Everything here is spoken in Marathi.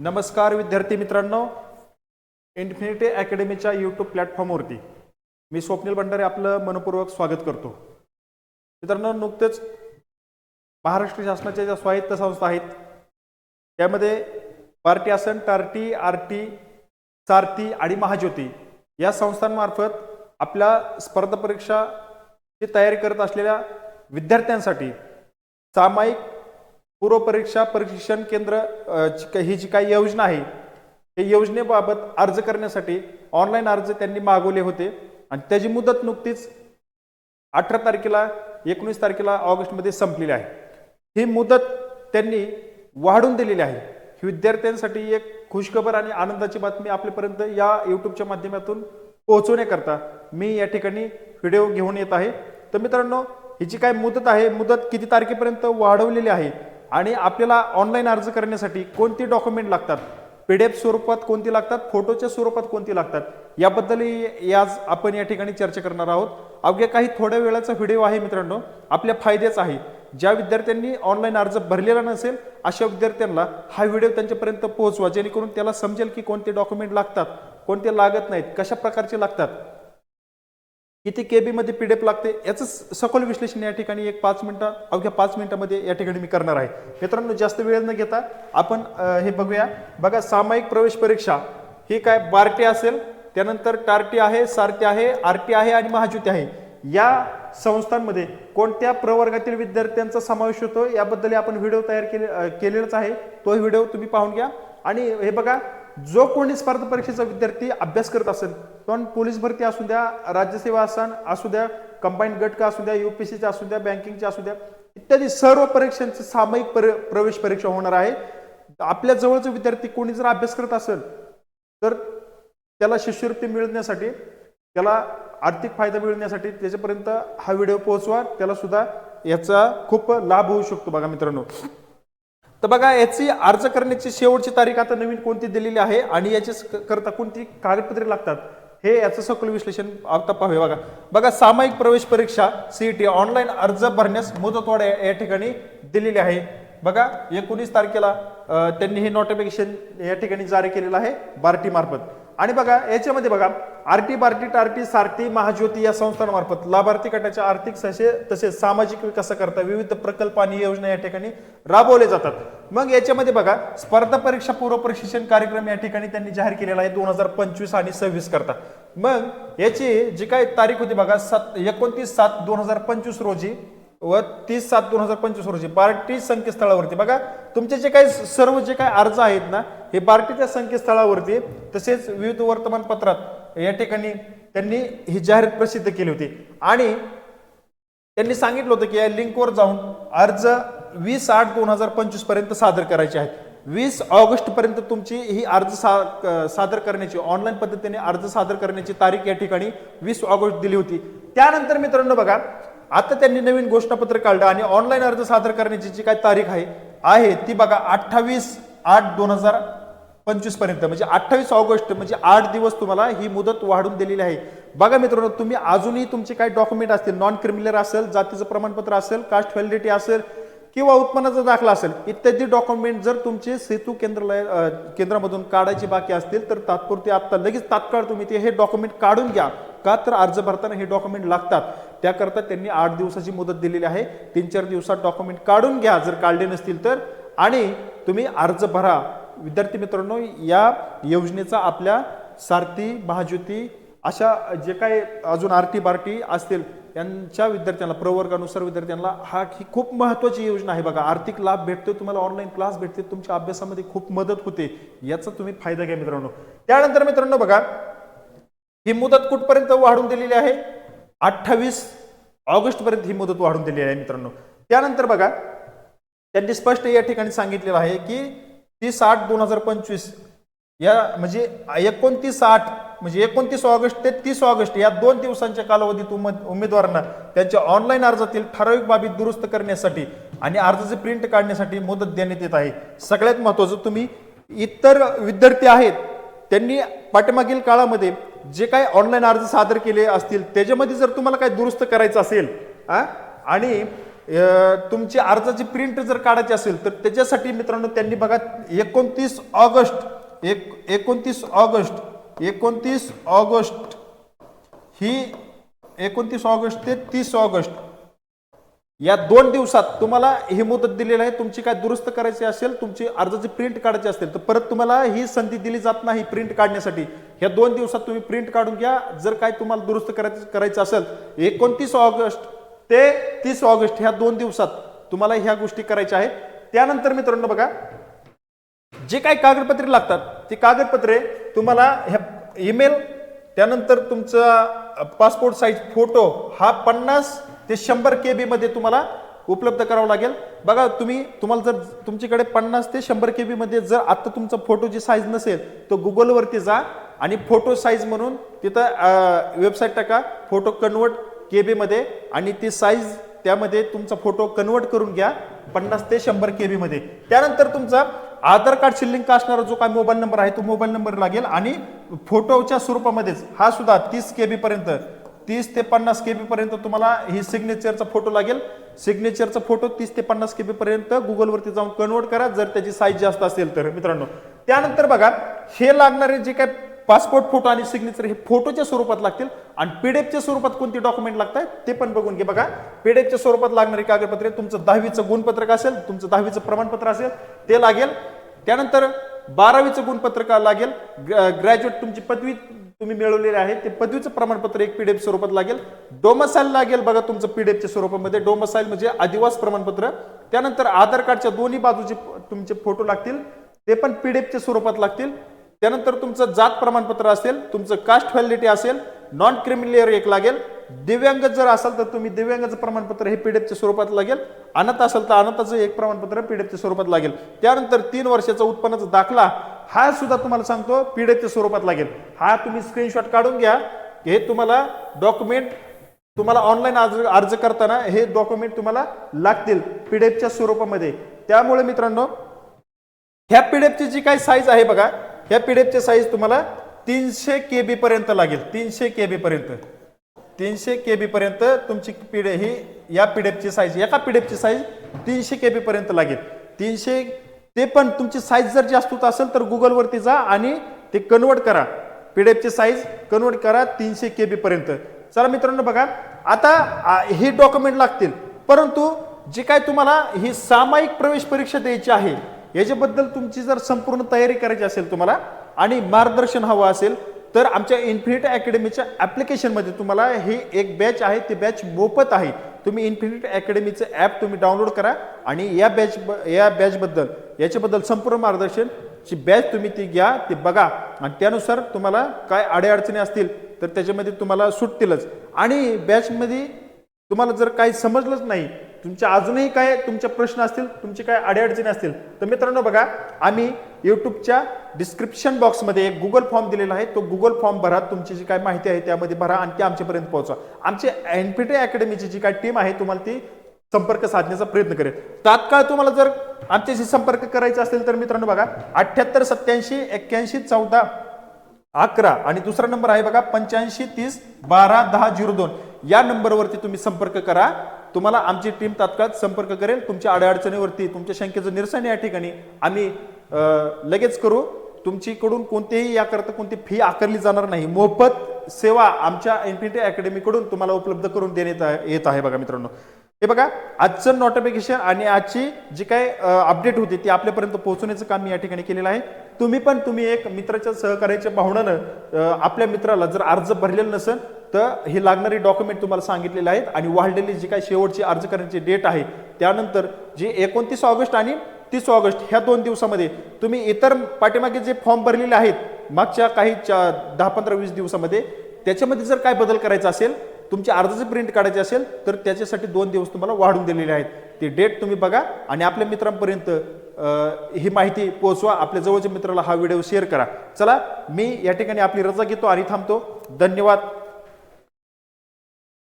नमस्कार विद्यार्थी मित्रांनो इन्फिनिटी अकॅडमीच्या यूट्यूब प्लॅटफॉर्मवरती मी स्वप्नील भंडारे आपलं मनपूर्वक स्वागत करतो. मित्रांनो नुकतेच महाराष्ट्र शासनाच्या ज्या स्वायत्त संस्था आहेत त्यामध्ये पार्टी आसन टार्टी आरटी सारथी आणि महाज्योती या संस्थांमार्फत आपल्या स्पर्धा परीक्षाची तयारी करत असलेल्या विद्यार्थ्यांसाठी सामायिक पूर्वपरीक्षा प्रशिक्षण केंद्र जी काही- ही जी काही योजना आहे त्या योजनेबाबत अर्ज करण्यासाठी ऑनलाईन अर्ज त्यांनी मागवले होते. आणि त्याची मुदत नुकतीच अठरा तारखेला एकोणीस तारखेला ऑगस्टमध्ये संपलेली आहे. ही मुदत त्यांनी वाढून दिलेली आहे. ही विद्यार्थ्यांसाठी एक खुशखबर आणि आनंदाची बातमी आपल्यापर्यंत या यूट्यूबच्या माध्यमातून पोहोचवण्याकरता मी या ठिकाणी व्हिडिओ घेऊन येत आहे. तर मित्रांनो ही जी काय मुदत आहे मुदत किती तारखेपर्यंत वाढवलेली आहे आणि आपल्याला ऑनलाईन अर्ज करण्यासाठी कोणती डॉक्युमेंट लागतात? पी डी एफ स्वरूपात कोणती लागतात? फोटोच्या स्वरूपात कोणती लागतात? याबद्दलही आज आपण या ठिकाणी चर्चा करणार आहोत. अवघ्या काही थोड्या वेळाचा व्हिडिओ आहे मित्रांनो. आपल्या फायद्याचा आहे. ज्या विद्यार्थ्यांनी ऑनलाईन अर्ज भरलेला नसेल अशा विद्यार्थ्यांना हा व्हिडिओ त्यांच्यापर्यंत पोहोचवा जेणेकरून त्याला समजेल की कोणते डॉक्युमेंट लागतात कोणते लागत नाहीत कशा प्रकारचे लागतात. किती के बीमध्ये पी डी एफ लागते. याचं सखोल विश्लेषण या ठिकाणी एक पाच मिनटं अवघ्या पाच मिनिटामध्ये या ठिकाणी मी करणार आहे. मित्रांनो जास्त वेळ न घेता आपण हे बघूया. बघा सामायिक प्रवेश परीक्षा ही काय बार्टी असेल त्यानंतर टार्टी आहे सारटी आहे आरटी आहे आणि महाज्योती आहे. या संस्थांमध्ये कोणत्या प्रवर्गातील विद्यार्थ्यांचा समावेश होतो याबद्दल आपण व्हिडिओ तयार केले केलेलाच आहे. तो व्हिडिओ तुम्ही पाहून घ्या. आणि हे बघा जो कोणी स्पर्धा परीक्षेचा विद्यार्थी अभ्यास करत असेल पण पोलीस भरती असू द्या राज्यसेवा असन असू द्या कंबाईंड गट का असू द्या युपीसीच्या असू द्या बँकिंगच्या असू द्या इत्यादी सर्व परीक्षांची सामायिक पर- प्रवेश परीक्षा होणार आहे. आपल्या जवळचा विद्यार्थी कोणी जर अभ्यास करत असेल तर त्याला शिष्यवृत्ती मिळण्यासाठी त्याला आर्थिक फायदा मिळण्यासाठी त्याच्यापर्यंत हा व्हिडिओ पोहोचवा. त्याला सुद्धा याचा खूप लाभ होऊ शकतो बघा मित्रांनो. तर बघा याची अर्ज करण्याची शेवटची तारीख आता नवीन कोणती दिलेली आहे आणि याची करता कोणती कागदपत्रे लागतात हे याचं सखोल विश्लेषण आता पाहूया. बघा बघा सामायिक प्रवेश परीक्षा सीईटी ऑनलाईन अर्ज भरण्यास मुदतवाढ या या ठिकाणी दिलेली आहे. बघा एकोणीस तारखेला त्यांनी हे नोटिफिकेशन या ठिकाणी जारी केलेलं आहे बार्टी मार्फत आणि बघा याच्यामध्ये बघा आरटी बार्टी टार्टी सारथी महाज्योती या संस्थांमार्फत लाभार्थी गटाच्या आर्थिक सशे तसेच सामाजिक विकासाकरता विविध प्रकल्प आणि योजना या ठिकाणी राबवले जातात. मग याच्यामध्ये बघा स्पर्धा परीक्षा पूर्व प्रशिक्षण कार्यक्रम या ठिकाणी त्यांनी जाहीर केलेला आहे दोन हजार पंचवीस आणि सव्वीस करता. मग याची जी काय तारीख होती बघा सात एकोणतीस सात दोन हजार पंचवीस रोजी व तीस सात दोन हजार पंचवीस रोजी बार्टी संकेतस्थळावरती. बघा तुमचे जे काही सर्व जे काही अर्ज आहेत ना हे बार्टीच्या संकेतस्थळावरती तसेच विविध वर्तमानपत्रात या ठिकाणी त्यांनी ही जाहिरात प्रसिद्ध केली होती. आणि त्यांनी सांगितलं होतं की या लिंकवर जाऊन अर्ज वीस आठ दोन हजार पंचवीसपर्यंत सादर करायचे आहेत. वीस ऑगस्ट पर्यंत तुमची ही अर्ज सा सादर करण्याची ऑनलाईन पद्धतीने अर्ज सादर करण्याची तारीख या ठिकाणी वीस ऑगस्ट दिली होती. त्यानंतर मित्रांनो बघा आता त्यांनी नवीन घोषणापत्र काढलं आणि ऑनलाईन अर्ज सादर करण्याची जी काय तारीख आहे आहे ती बघा अठ्ठावीस आठ दोन हजार पंचवीसपर्यंत म्हणजे अठ्ठावीस ऑगस्ट म्हणजे आठ दिवस तुम्हाला ही मुदत वाढून दिलेली आहे. बघा मित्रांनो तुम्ही अजूनही तुमचे काही डॉक्युमेंट असतील नॉन क्रिमिनल असेल जातीचं प्रमाणपत्र असेल कास्ट व्हॅलिडिटी असेल किंवा उत्पन्नाचा दाखला असेल इत्यादी डॉक्युमेंट जर तुमचे सेतू केंद्रालय केंद्रामधून काढायचे बाकी असतील तर तात्पुरते आत्ता लगेच तात्काळ तुम्ही ते हे डॉक्युमेंट काढून घ्या. का तर अर्ज भरताना हे डॉक्युमेंट लागतात. त्याकरता त्यांनी आठ दिवसाची मुदत दिलेली आहे. तीन चार दिवसात डॉक्युमेंट काढून घ्या. जर काढले नसतील तर. आणि तुम्ही अर्ज भरा. विद्यार्थी मित्रांनो या योजनेचा आपल्या सारथी महाज्योती अशा जे काही अजून आरटी बार्टी असतील यांच्या विद्यार्थ्यांना प्रवर्गानुसार विद्यार्थ्यांना हा ही खूप महत्वाची योजना आहे बघा. आर्थिक लाभ भेटतो तुम्हाला ऑनलाईन क्लास भेटते तुमच्या अभ्यासामध्ये खूप मदत होते. याचा तुम्ही फायदा घ्या मित्रांनो. त्यानंतर मित्रांनो बघा ही मुदत कुठपर्यंत वाढून दिलेली आहे? अठ्ठावीस ऑगस्टपर्यंत ही मुदत वाढून दिलेली आहे मित्रांनो. त्यानंतर बघा त्यांनी स्पष्ट या ठिकाणी सांगितलेलं आहे की तीस आठ दोन हजार पंचवीस या म्हणजे एकोणतीस आठ म्हणजे एकोणतीस ऑगस्ट ते तीस ऑगस्ट या दोन दिवसांच्या कालावधीत उम उमेदवारांना त्यांच्या ऑनलाईन अर्जातील ठराविक बाबी दुरुस्त करण्यासाठी आणि अर्जाचे प्रिंट काढण्यासाठी मुदत देण्यात येत आहे. सगळ्यात महत्वाचं तुम्ही इतर विद्यार्थी आहेत त्यांनी पाठीमागील काळामध्ये जे काही ऑनलाईन अर्ज सादर केले असतील त्याच्यामध्ये जर तुम्हाला काही दुरुस्त करायचं असेल आणि तुमची अर्जाची प्रिंट जर काढायची असेल तर त्याच्यासाठी मित्रांनो त्यांनी बघा एकोणतीस ऑगस्ट एक एकोणतीस ऑगस्ट एकोणतीस ऑगस्ट ही एकोणतीस ऑगस्ट ते तीस ऑगस्ट या दोन दिवसात तुम्हाला ही मुदत दिलेली आहे तुमची काय दुरुस्त करायची असेल तुमची अर्जाची प्रिंट काढायची असेल तर परत तुम्हाला ही संधी दिली जात नाही प्रिंट काढण्यासाठी. ह्या दोन दिवसात तुम्ही प्रिंट काढून घ्या. जर काय तुम्हाला दुरुस्त करायचं करायचं असेल एकोणतीस ऑगस्ट ते तीस ऑगस्ट ह्या दोन दिवसात तुम्हाला ह्या गोष्टी करायच्या आहेत. त्यानंतर मित्रांनो बघा जे काही कागदपत्रे लागतात ती कागदपत्रे तुम्हाला ह्या ईमेल त्यानंतर तुमचा पासपोर्ट साईज फोटो हा पन्नास ते शंभर के बीमध्ये तुम्हाला उपलब्ध करावं लागेल. बघा तुम्ही तुम्हाला जर तुमच्याकडे पन्नास ते शंभर के बीमध्ये जर आत्ता तुमचा फोटोची साईज नसेल तर गुगलवरती जा आणि फोटो साईज म्हणून तिथं वेबसाईट टाका फोटो कन्वर्ट के बीमध्ये आणि ती साईज त्यामध्ये तुमचा फोटो कन्वर्ट करून घ्या पन्नास ते शंभर के बीमध्ये त्यानंतर तुमचा आधार कार्डशी लिंक असणारा जो काय मोबाईल नंबर आहे तो मोबाईल नंबर लागेल आणि फोटोच्या स्वरूपामध्येच हा सुद्धा तीस के बीपर्यंत तीस ते पन्नास के पर्यंत तुम्हाला ही सिग्नेचरचा फोटो लागेल. सिग्नेचरचा फोटो तीस ते पन्नास के पर्यंत गुगलवरती जाऊन कन्वर्ट करा. जर त्याची साईज जास्त असेल तर मित्रांनो. त्यानंतर बघा हे लागणारे जे काय पासपोर्ट फोटो आणि सिग्नेचर हे फोटोच्या स्वरूपात लागतील. आणि पीडीएफच्या स्वरूपात कोणती डॉक्युमेंट लागतात ते पण बघून घे बघा. पीडीएफच्या स्वरूपात लागणारी कागदपत्रे तुमचं दहावीचं गुणपत्रक असेल तुमचं दहावीचं प्रमाणपत्र असेल ते लागेल. त्यानंतर बारावीचं गुणपत्रक लागेल. ग्रॅज्युएट तुमची पदवी तुम्ही मिळवलेले आहे ते पदवीचं प्रमाणपत्र एक पीडीएफ स्वरूपात लागेल. डोमसाईल लागेल बघा तुमचं पीडीएफच्या स्वरूपामध्ये. डोमसाईल म्हणजे आदिवास प्रमाणपत्र. त्यानंतर आधार कार्डच्या दोन्ही बाजूचे तुमचे फोटो लागतील ते पण पीडीएफच्या स्वरूपात लागतील. त्यानंतर तुमचं जात प्रमाणपत्र असेल तुमचं कास्ट व्हॅलिडिटी असेल नॉन क्रिमिलियर एक लागेल. दिव्यांग जर असाल तर तुम्ही दिव्यांगाचं प्रमाणपत्र हे पीडीएफच्या स्वरूपात लागेल. अनाथ असेल तर अनाथाचं एक प्रमाणपत्र पीडीएफच्या स्वरूपात लागेल. त्यानंतर तीन वर्षाचा उत्पन्नाचा दाखला हा सुद्धा तुम्हाला सांगतो पीडीएफच्या स्वरूपात लागेल. हा तुम्ही स्क्रीनशॉट काढून घ्या. हे तुम्हाला डॉक्युमेंट तुम्हाला ऑनलाईन अर्ज अर्ज करताना हे डॉक्युमेंट तुम्हाला लागतील पीडीएफच्या स्वरूपामध्ये. त्यामुळे मित्रांनो ह्या पीडीएफची जी काही साईज आहे बघा ह्या पीडीएफची साईज तुम्हाला तीनशे के बी पर्यंत लागेल. तीनशे के बी पर्यंत. तीनशे के बी पर्यंत तुमची पिढे ही या पीडीएफची साईज एका पीडीएफची साईज तीनशे के बी पर्यंत लागेल. तीनशे ते पण तुमची साईज जर जास्त होत असेल तर गुगलवरती जा आणि ते कन्वर्ट करा. पीडीएफची साईज कन्वर्ट करा तीनशे के बी पर्यंत. चला मित्रांनो बघा आता हे डॉक्युमेंट लागतील. परंतु जे काय तुम्हाला ही सामायिक प्रवेश परीक्षा द्यायची आहे याच्याबद्दल तुमची जर संपूर्ण तयारी करायची असेल तुम्हाला आणि मार्गदर्शन हवं असेल तर आमच्या इन्फिनिटी अकॅडमीच्या ॲप्लिकेशनमध्ये तुम्हाला ही एक बॅच आहे ती बॅच मोफत आहे. तुम्ही इन्फिनिटी अकॅडमीचं ॲप तुम्ही डाउनलोड करा आणि या बॅच या बॅचबद्दल याच्याबद्दल संपूर्ण मार्गदर्शन ची बॅच तुम्ही ती घ्या ती बघा. आणि त्यानुसार तुम्हाला काय अडीअडचणी असतील तर त्याच्यामध्ये तुम्हाला सुटतीलच. आणि बॅचमध्ये तुम्हाला जर काही समजलंच नाही तुमच्या अजूनही काय तुमचे प्रश्न असतील तुमचे काय अडीअडचणी असतील तर मित्रांनो बघा आम्ही यूट्यूबच्या डिस्क्रिप्शन बॉक्समध्ये एक गुगल फॉर्म दिलेला आहे. तो गुगल फॉर्म भरा. तुमची जी काय माहिती आहे त्यामध्ये भरा आणि ते आमच्यापर्यंत पोहोचवा आमची एनपीटे अकॅडमीची जी काय टीम आहे तुम्हाला ती संपर्क साधण्याचा प्रयत्न करेल. तात्काळ तुम्हाला जर आमच्याशी संपर्क करायचा असेल तर मित्रांनो बघा अठ्ठ्याहत्तर सत्याऐंशी एक्क्याऐंशी चौदा अकरा आणि दुसरा नंबर आहे बघा पंच्याऐंशी तीस बारा दहा झिरो दोन. या नंबरवरती तुम्ही संपर्क करा. तुम्हाला आमची टीम तात्काळ संपर्क करेल. तुमच्या अडचणीवरती तुमच्या शंकेचं निरसन या ठिकाणी आम्ही लगेच करू. तुमच्याकडून कोणतेही याकरता कोणती फी आकारली जाणार नाही. मोफत सेवा आमच्या एनपीटी अकॅडमीकडून तुम्हाला उपलब्ध करून देण्यात येत आहे बघा मित्रांनो. हे बघा आजचं नोटिफिकेशन आणि आजची जी काय अपडेट होती ती आपल्यापर्यंत पोहोचवण्याचं काम मी या ठिकाणी केलेलं आहे. तुम्ही पण तुम्ही एक मित्राच्या सहकार्याच्या भावनानं आपल्या मित्राला जर अर्ज भरलेला नसेल तर हे लागणारी डॉक्युमेंट तुम्हाला सांगितलेले आहेत. आणि वाढलेली जी काही शेवटची अर्ज करण्याची डेट आहे त्यानंतर जी एकोणतीस ऑगस्ट आणि तीस ऑगस्ट ह्या दोन दिवसामध्ये तुम्ही इतर पाठीमागे जे फॉर्म भरलेले आहेत मागच्या काही चा- दहा पंधरा वीस दिवसामध्ये त्याच्यामध्ये जर काय बदल करायचा असेल तुमच्या अर्जाचे प्रिंट काढायचे असेल तर त्याच्यासाठी दोन दिवस तुम्हाला वाढून दिलेले आहेत. ती डेट तुम्ही बघा आणि आपल्या मित्रांपर्यंत ही माहिती पोहोचवा. आपल्या जवळच्या मित्राला हा व्हिडिओ शेअर करा. चला मी या ठिकाणी आपली रजा घेतो आणि थांबतो. धन्यवाद.